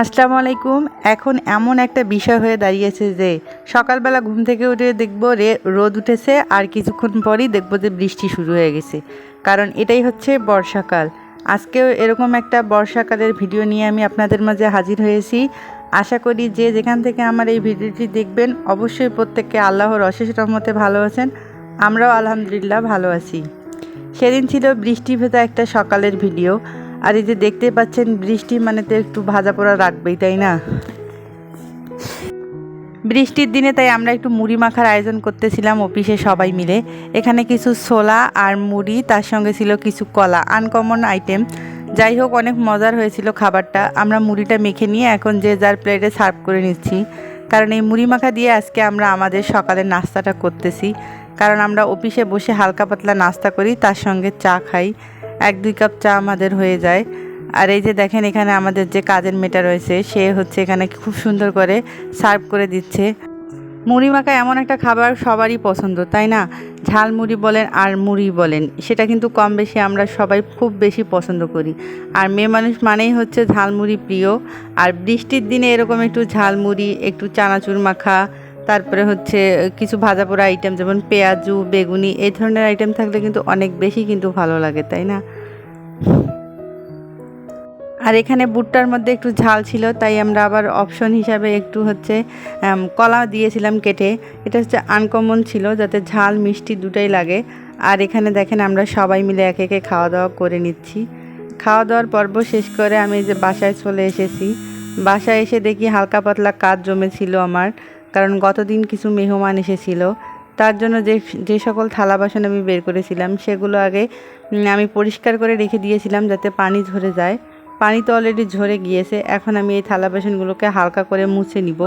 আসসালামু আলাইকুম। এখন এমন একটা বিষয় হয়ে দাঁড়িয়েছে যে, সকালবেলা ঘুম থেকে উঠে দেখব রে, রোদ উঠেছে আর কিছুক্ষণ পরই দেখব যে বৃষ্টি শুরু হয়ে গেছে। কারণ এটাই হচ্ছে বর্ষাকাল। আজকেও এরকম একটা বর্ষাকালের ভিডিও নিয়ে আমি আপনাদের মাঝে হাজির হয়েছি। আশা করি যে যেখান থেকে আমার এই ভিডিওটি দেখবেন, অবশ্যই প্রত্যেককে আল্লাহর অশেষ রহমতে ভালো আছেন। আমরাও আলহামদুলিল্লাহ ভালো আছি। সেদিন ছিল বৃষ্টি ভেজা একটা সকালের ভিডিও। আর এই যে দেখতে পাচ্ছেন, বৃষ্টি মানে তো একটু ভাজা পোড়া রাখবেই, তাই না? বৃষ্টির দিনে তাই আমরা একটু মুড়ি মাখার আয়োজন করতেছিলাম অফিসে সবাই মিলে। এখানে কিছু ছোলা আর মুড়ি, তার সঙ্গে ছিল কিছু কলা আনকমন আইটেম যাই হোক, অনেক মজার হয়েছিল খাবারটা। আমরা মুড়িটা মেখে নিয়ে এখন যে যার প্লেটে সার্ভ করে নিচ্ছি। কারণ এই মুড়ি মাখা দিয়ে আজকে আমরা আমাদের সকালের নাস্তাটা করতেছি। কারণ আমরা অফিসে বসে হালকা পাতলা নাস্তা করি, তার সঙ্গে চা খাই। এক দুই কাপ চা আমাদের হয়ে যায়। আর এই যে দেখেন এখানে আমাদের যে কাজের মেয়েটা রয়েছে, সে হচ্ছে এখানে খুব সুন্দর করে সার্ভ করে দিচ্ছে। মুড়ি মাখা এমন একটা খাবার সবারই পছন্দ, তাই না? ঝাল মুড়ি বলেন আর মুড়ি বলেন, সেটা কিন্তু কম বেশি আমরা সবাই খুব বেশি পছন্দ করি। আর মেয়ে মানুষ মানেই হচ্ছে ঝালমুড়ি প্রিয়। আর বৃষ্টির দিনে এরকম একটু ঝালমুড়ি একটু চানাচুর মাখা তারপরে হচ্ছে কিছু ভাজা পোড়া আইটেম যেমন পেঁয়াজু, বেগুনি, এই ধরনের আইটেম থাকলে কিন্তু অনেক বেশি কিন্তু ভালো লাগে, তাই না? আর এখানে বুটটার মধ্যে একটু ঝাল ছিল, তাই আমরা আবার অপশন হিসাবে একটু হচ্ছে কলা দিয়েছিলাম কেটে। এটা হচ্ছে আনকমন ছিল, যাতে ঝাল, মিষ্টি দুটাই লাগে। আর এখানে দেখেন আমরা সবাই মিলে একে একে খাওয়া দাওয়া করে নিচ্ছি। খাওয়া দাওয়ার পর্ব শেষ করে আমি যে বাসায় চলে এসেছি। বাসায় এসে দেখি হালকা পাতলা কাজ জমেছিল আমার। কারণ গতদিন কিছু মেহমান এসেছিল। তার জন্য যে যে সকল থালা বাসন আমি বের করেছিলাম, সেগুলো আগে আমি পরিষ্কার করে রেখে দিয়েছিলাম যাতে পানি ঝরে যায়। পানি তো অলরেডি ঝরে গিয়েছে, এখন আমি এই থালা বাসনগুলোকে হালকা করে মুছে নিব।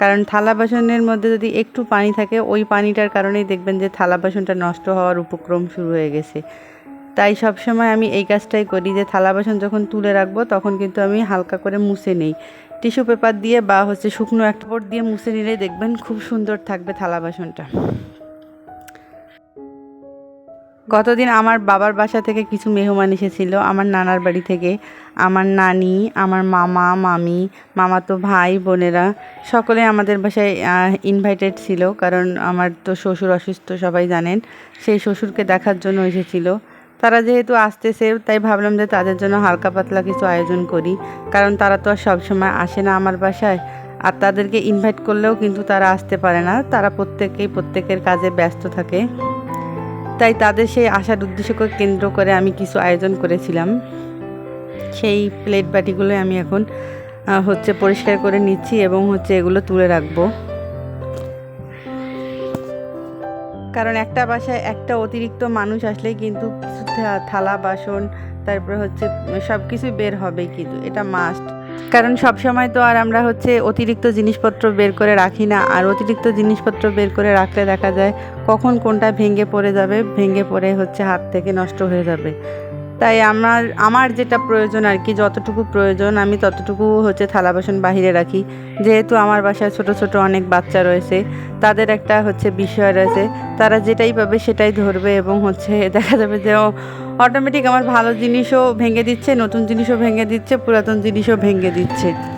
কারণ থালা বাসনের মধ্যে যদি একটু পানি থাকে, ওই পানিটার কারণেই দেখবেন যে থালা বাসনটা নষ্ট হওয়ার উপক্রম শুরু হয়ে গেছে। তাই সব সময় আমি এই কাজটাই করি যে থালা বাসন যখন তুলে রাখব, তখন কিন্তু আমি হালকা করে মুছে নেই। টিস্যু পেপার দিয়ে বা হচ্ছে শুকনো একটা বোর্ড দিয়ে মুছে নিলে দেখবেন খুব সুন্দর থাকবে থালা বাসনটা। গতদিন আমার বাবার বাসা থেকে কিছু মেহমান এসেছিল, আমার নানার বাড়ি থেকে। আমার নানি, আমার মামা, মামি মামাতো ভাই, বোনেরা, সকলে আমাদের বাসায় ইনভাইটেড ছিল, কারণ আমার তো শ্বশুর অসুস্থ, সবাই জানেন। সেই শ্বশুরকে দেখার জন্য এসেছিল। তারা যেহেতু আসতেছে, তাই ভাবলাম যে তাদের জন্য হালকা পাতলা কিছু আয়োজন করি। কারণ তারা তো আর সবসময় আসে না আমার বাসায়। আর তাদেরকে ইনভাইট করলেও কিন্তু তারা আসতে পারে না। তারা প্রত্যেকেই প্রত্যেকের কাজে ব্যস্ত থাকে। তাই তাদের সেই আসার উদ্দেশ্যকে কেন্দ্র করে আমি কিছু আয়োজন করেছিলাম। সেই প্লেট বাটিগুলো আমি এখন হচ্ছে পরিষ্কার করে নিচ্ছি এবং হচ্ছে এগুলো তুলে রাখব। কারণ একটা বাসায় একটা অতিরিক্ত মানুষ আসলেই কিন্তু থালা, বাসন, তারপরে হচ্ছে সব কিছুই বের হবে কিন্তু, এটা মাস্ট কারণ সব সময় তো আর আমরা হচ্ছে অতিরিক্ত জিনিসপত্র বের করে রাখি না, আর অতিরিক্ত জিনিসপত্র বের করে রাখলে দেখা যায় কখন কোনটা ভেঙে পড়ে যাবে, ভেঙে পড়ে হচ্ছে হাত থেকে নষ্ট হয়ে যাবে। তাই আমার আমার যেটা প্রয়োজন আর কি, যতটুকু প্রয়োজন, আমি ততটুকু হচ্ছে থালা বাসন বাহিরে রাখি। যেহেতু আমার বাসায় ছোট ছোট অনেক বাচ্চা রয়েছে, তাদের একটা হচ্ছে বিষয় রয়েছে। তারা যেটাই পাবে সেটাই ধরবে এবং হচ্ছে দেখা যাবে যে অটোমেটিক আমার ভালো জিনিসও ভেঙে দিচ্ছে, নতুন জিনিসও ভেঙে দিচ্ছে, পুরাতন জিনিসও ভেঙে দিচ্ছে।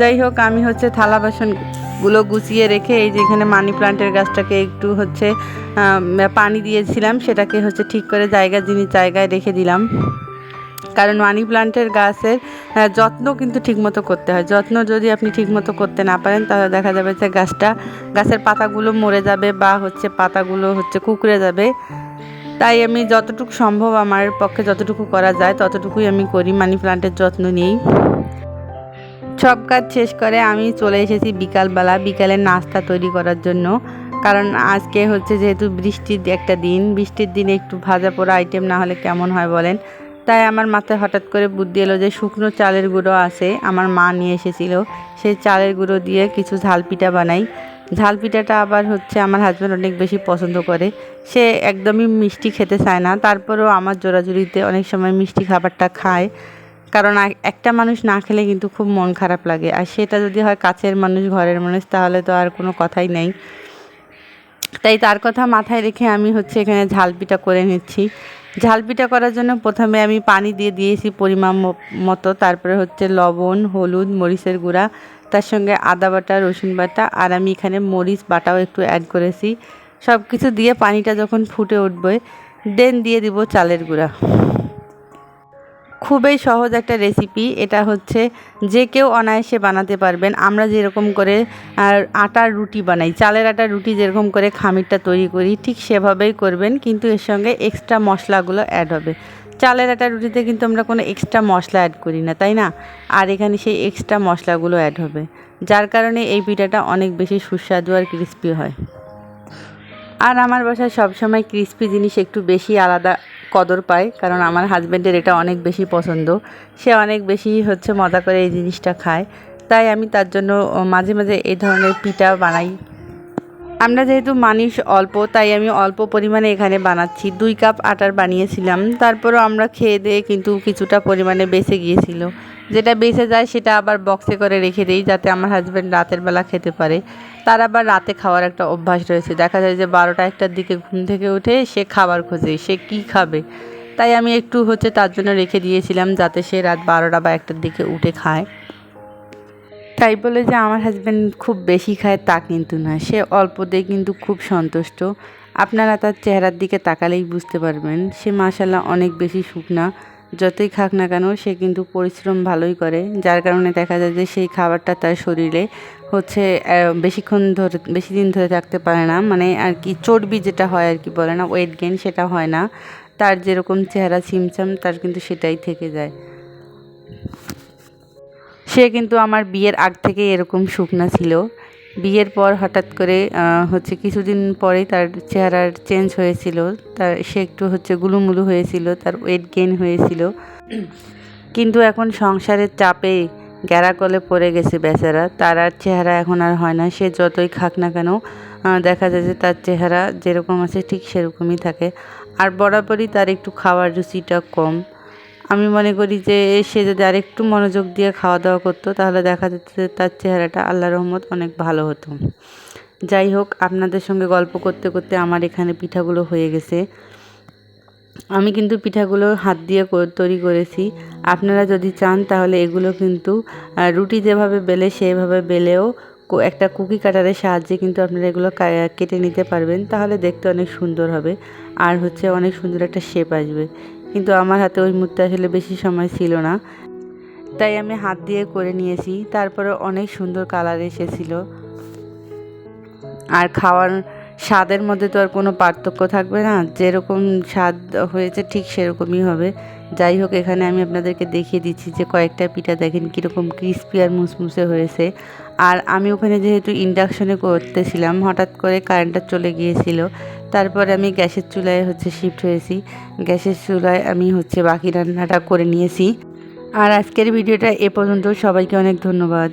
যাই হোক, আমি হচ্ছে থালা বাসনগুলো গুছিয়ে রেখে এই যে এখানে মানি প্লান্টের গাছটাকে একটু হচ্ছে পানি দিয়েছিলাম, সেটাকে হচ্ছে ঠিক করে জায়গা জিনিস জায়গায় রেখে দিলাম। কারণ মানি প্লান্টের গাছের যত্ন কিন্তু ঠিকমতো করতে হয়। যত্ন যদি আপনি ঠিকমতো করতে না পারেন, তাহলে দেখা যাবে যে গাছটা, গাছের পাতাগুলো মরে যাবে বা হচ্ছে পাতাগুলো হচ্ছে কুকড়ে যাবে। তাই আমি যতটুকু সম্ভব আমার পক্ষে যতটুকু করা যায়, ততটুকুই আমি করি। মানি প্লান্টের যত্ন নিই সব কাজ শেষ করে আমি চলে এসেছি বিকালবেলা, বিকালের নাস্তা তৈরি করার জন্য। কারণ আজকে হচ্ছে যেহেতু বৃষ্টির একটা দিন, বৃষ্টির দিনে একটু ভাজা পোড়া আইটেম না হলে কেমন হয় বলেন? তাই আমার মাথায় হঠাৎ করে বুদ্ধি এলো যে শুকনো চালের গুঁড়ো আছে, আমার মা নিয়ে এসেছিল। সেই চালের গুঁড়ো দিয়ে কিছু ঝাল পিঠা বানাই। ঝাল পিঠাটা আবার হচ্ছে আমার হাজব্যান্ড অনেক বেশি পছন্দ করে। সে একদমই মিষ্টি খেতে চায় না। তারপরেও আমার জোরাজুরিতে অনেক সময় মিষ্টি খাবারটা খায়। কারণ একটা মানুষ না খেলে কিন্তু খুব মন খারাপ লাগে। আর সেটা যদি হয় কাছের মানুষ, ঘরের মানুষ, তাহলে তো আর কোনো কথাই নেই। তাই তার কথা মাথায় রেখে আমি হচ্ছে এখানে ঝাল পিঠা করে নিচ্ছি। ঝাল পিঠা করার জন্য প্রথমে আমি পানি দিয়ে দিয়েছি পরিমাণ মতো। তারপরে হচ্ছে লবণ, হলুদ, মরিচের গুঁড়া, তার সঙ্গে আদা বাটা, রসুন বাটা, আর আমি এখানে মরিচ বাটাও একটু অ্যাড করেছি। সব কিছু দিয়ে পানিটা যখন ফুটে উঠবে দেন দিয়ে দিব চালের গুঁড়া। খুবই সহজ একটা রেসিপি এটা হচ্ছে যে কেউ অনায়াসে বানাতে পারবেন। আমরা যেরকম করে, আর আটার রুটি বানাই, চালের আটার রুটি যেরকম করে খামিরটা তৈরি করি, ঠিক সেভাবেই করবেন, কিন্তু এর সঙ্গে এক্সট্রা মশলাগুলো অ্যাড হবে। চালের আটার রুটিতে কিন্তু আমরা কোনো এক্সট্রা মশলা অ্যাড করি না, তাই না? আর এখানে সেই এক্সট্রা মশলাগুলো অ্যাড হবে, যার কারণে এই পিঠাটা অনেক বেশি সুস্বাদু আর ক্রিস্পি হয়। আর আমার বাসায় সবসময় ক্রিস্পি জিনিস একটু বেশি আলাদা কদর পায়, কারণ আমার হাজব্যান্ডের এটা অনেক বেশি পছন্দ। সে অনেক বেশি হচ্ছে মজা করে এই জিনিসটা খায়। তাই আমি তার জন্য মাঝে মাঝে এই ধরনের পিঠা বানাই। আমরা যেহেতু মানুষ অল্প, তাই আমি অল্প পরিমাণে এখানে বানাচ্ছি। দুই কাপ আটার বানিয়েছিলাম। তারপরও আমরা খেয়ে দিয়ে কিন্তু কিছুটা পরিমাণে বেঁচে গিয়েছিল। যেটা বেঁচে যায় সেটা আবার বক্সে করে রেখে দিই যাতে আমার হাজব্যান্ড রাতের বেলা খেতে পারে। তার আবার রাতে খাওয়ার একটা অভ্যাস রয়েছে। দেখা যায় যে বারোটা একটার দিকে ঘুম থেকে উঠে সে খাবার খোঁজে, সে কি খাবে? তাই আমি একটু হচ্ছে তার জন্য রেখে দিয়েছিলাম যাতে সে রাত বারোটা বা একটার দিকে উঠে খায়। তাই বলে যে আমার হাজব্যান্ড খুব বেশি খায় তা কিন্তু না। সে অল্পতে কিন্তু খুব সন্তুষ্ট। আপনারা তার চেহারার দিকে তাকালেই বুঝতে পারবেন, সে মাসাল্লাহ অনেক বেশি শুকনা। যতই খাক না কেন, সে কিন্তু পরিশ্রম ভালোই করে। যার কারণে দেখা যায় যে সেই খাবারটা তার শরীরে হচ্ছে বেশিক্ষণ ধরে, বেশি দিন ধরে থাকতে পারে না। মানে আর কি চর্বি যেটা হয় আর কি বলে না ওয়েট গেইন সেটা হয় না। তার যেরকম চেহারা ছিমছাম, তার কিন্তু সেটাই থেকে যায়। সে কিন্তু আমার বিয়ের আগ থেকে এরকম শুকনা ছিল। বিয়ের পর হঠাৎ করে হচ্ছে কিছুদিন পরেই তার চেহারার চেঞ্জ হয়েছিল। তার সে একটু হচ্ছে গুলুমুলু হয়েছিল, তার ওয়েট গেইন হয়েছিল। কিন্তু এখন সংসারের চাপে গ্যারাকলে পড়ে গেছে বেচারা। তার আর চেহারা এখন আর হয় না। সে যতই খাক না কেন দেখা যায় যে তার চেহারা যেরকম আছে ঠিক সেরকমই থাকে। আর বরাবরই তার একটু খাওয়ার রুচিটা কম। আমি মনে করি যে সে যদি আর একটু মনোযোগ দিয়ে খাওয়া দাওয়া করতো, তাহলে দেখা যেত যে তার চেহারাটা আল্লাহ রহমত অনেক ভালো হতো। যাই হোক, আপনাদের সঙ্গে গল্প করতে করতে আমার এখানে পিঠাগুলো হয়ে গেছে। আমি কিন্তু পিঠাগুলো হাত দিয়ে তৈরি করেছি। আপনারা যদি চান, তাহলে এগুলো কিন্তু রুটি যেভাবে বেলে, সেভাবে বেলেও একটা কুকি কাটারের সাহায্যে কিন্তু আপনারা এগুলো কেটে নিতে পারবেন। তাহলে দেখতে অনেক সুন্দর হবে। আর হচ্ছে অনেক সুন্দর একটা শেপ আসবে। কিন্তু আমার হাতে ওই মুহূর্তে আসলে বেশি সময় ছিল না। তাই আমি হাত দিয়ে করে নিয়েছি। তারপরে অনেক সুন্দর কালার এসেছিল। আর খাওয়ার স্বাদের মধ্যে তো আর কোনো পার্থক্য থাকবে না। যেরকম স্বাদ হয়েছে ঠিক সেরকমই হবে। যাই হোক, এখানে আমি আপনাদেরকে দেখিয়ে দিচ্ছি যে কয়েকটা পিঠা দেখেন কীরকম ক্রিস্পি আর মুসমুসে হয়েছে। আর আমি ওখানে যেহেতু ইন্ডাকশনে করতেছিলাম, হঠাৎ করে কারেন্টটা চলে গিয়েছিল, তারপরে আমি গ্যাসের চুলায় হচ্ছে শিফট হয়েছি। গ্যাসের চুলায় আমি হচ্ছে বাকি রান্নাটা করে নিয়েছি। আর আজকের ভিডিওটা এ পর্যন্ত। সবাইকে অনেক ধন্যবাদ।